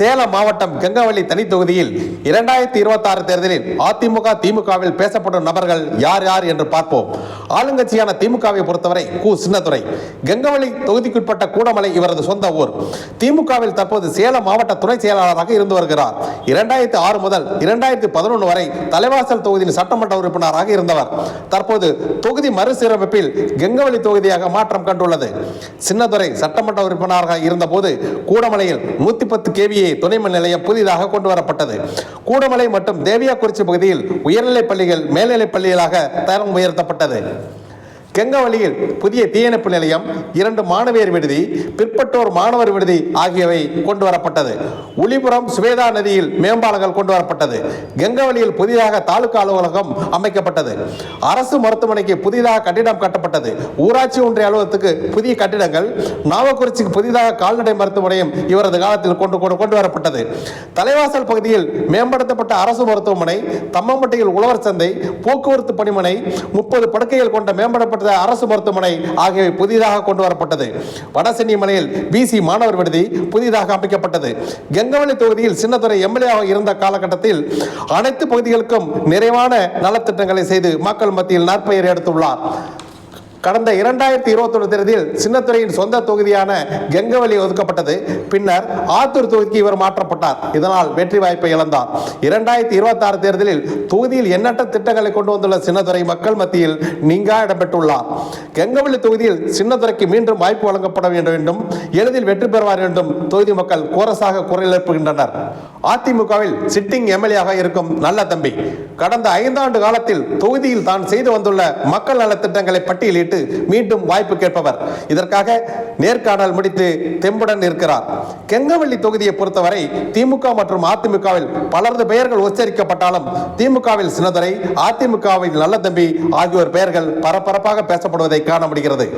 சேலம் மாவட்டம் கங்கவள்ளி தனி தொகுதியில் இரண்டாயிரத்தி இருபத்தி ஆறு தேர்தலில் அதிமுக திமுகவில் பேசப்படும் நபர்கள் யார் யார் என்று பார்ப்போம். ஆளுங்கட்சியான திமுகவை பொறுத்தவரை கு. சின்னதுரை கங்கவள்ளி தொகுதிக்குட்பட்ட கூடமலை இவரது சொந்த ஊர். திமுகவில் தற்போது சேலம் மாவட்ட துணை செயலாளராக இருந்து வருகிறார். இரண்டாயிரத்தி ஆறு முதல் இரண்டாயிரத்தி பதினொன்று வரை தலைவாசல் தொகுதியின் சட்டமன்ற உறுப்பினராக இருந்தவர். தற்போது தொகுதி மறுசீரமைப்பில் கங்கவள்ளி தொகுதியாக மாற்றம் கண்டுள்ளது. சின்னதுரை சட்டமன்ற உறுப்பினராக இருந்தபோது கூடமலையில் நூத்தி பத்து கேவியை துணை மின் நிலையம் புதிதாக கொண்டு வரப்பட்டது கூடமலை மற்றும் தேவியாக்குறிச்சி பகுதியில் உயர்நிலைப் பள்ளிகள் மேல்நிலைப் பள்ளிகளாக தரம் உயர்த்தப்பட்டது. கெங்கவழியில் புதிய தீயணைப்பு நிலையம் இரண்டு மாணவியர் விடுதி பிற்பட்டோர் மாணவர் விடுதி ஆகியவை கொண்டு வரப்பட்டது. உளிபுரம் சுவேதா நதியில் மேம்பாலங்கள் கொண்டு வரப்பட்டது. கெங்கவழியில் புதிதாக தாலுகா அலுவலகம் அமைக்கப்பட்டது. அரசு மருத்துவமனைக்கு புதிதாக கட்டிடம் கட்டப்பட்டது. ஊராட்சி ஒன்றிய அலுவலகத்துக்கு புதிய கட்டிடங்கள் நாவக்குறிச்சிக்கு புதிதாக கால்நடை மருத்துவமனையும் இவரது காலத்தில் கொண்டு கொண்டு கொண்டு வரப்பட்டது. தலைவாசல் பகுதியில் மேம்படுத்தப்பட்ட அரசு மருத்துவமனை தம்மம்பட்டியில் உழவர் சந்தை போக்குவரத்து பணிமனை முப்பது படுக்கைகள் கொண்ட மேம்படப்பட்ட மேம்படுத்தப்பட்ட அரசு மருத்துவமனை ஆகியவை புதிதாக கொண்டு வரப்பட்டது. வடசென்னிமலையில் பிசி மாணவர் விடுதி புதிதாக அமைக்கப்பட்டது. கெங்கவள்ளி தொகுதியில் சின்னத்துறை எம்எல்ஏவாக இருந்த காலகட்டத்தில் அனைத்து பகுதிகளுக்கும் நிறைவான நலத்திட்டங்களை செய்து மக்கள் மத்தியில் நற்பெயர் எடுத்துள்ளார். கடந்த இரண்டாயிரத்தி இருபத்தொன்று தேர்தலில் சின்னத்துறையின் சொந்த தொகுதியான கெங்கவலி ஒதுக்கப்பட்டது. பின்னர் ஆத்தூர் தொகுதிக்கு இவர் மாற்றப்பட்டார். இதனால் வெற்றி வாய்ப்பை இழந்தார். இரண்டாயிரத்தி இருபத்தி ஆறு தேர்தலில் தொகுதியில் எண்ணற்ற திட்டங்களை கொண்டு வந்துள்ள சின்னத்துறை மக்கள் மத்தியில் நீங்கா இடம்பெற்றுள்ளார். கங்கவலி தொகுதியில் சின்னத்துறைக்கு மீண்டும் வாய்ப்பு வழங்கப்பட வேண்டும். எளிதில் வெற்றி பெறுவார் என்றும் தொகுதி மக்கள் கோரசாக குரல் எழுப்புகின்றனர். அதிமுகவில் சிட்டிங் எம்எல்ஏயாக இருக்கும் நல்ல தம்பி கடந்த ஐந்தாண்டு காலத்தில் தொகுதியில் தான் செய்து வந்துள்ள மக்கள் நலத்திட்டங்களை பட்டியலிட்டு மீண்டும் வாய்ப்பு கேட்பவர். இதற்காக நேர்காணல் முடித்து தெம்புடன் இருக்கிறார் கெங்கவள்ளி தொகுதியை பொறுத்தவரை திமுக மற்றும் அதிமுகவில் பலரது பெயர்கள் உச்சரிக்கப்பட்டாலும் திமுகவில் சின்னதுரை அதிமுகவில் நல்ல தம்பி ஆகியோர் பெயர்கள் பரபரப்பாக பேசப்படுவதை காண முடிகிறது.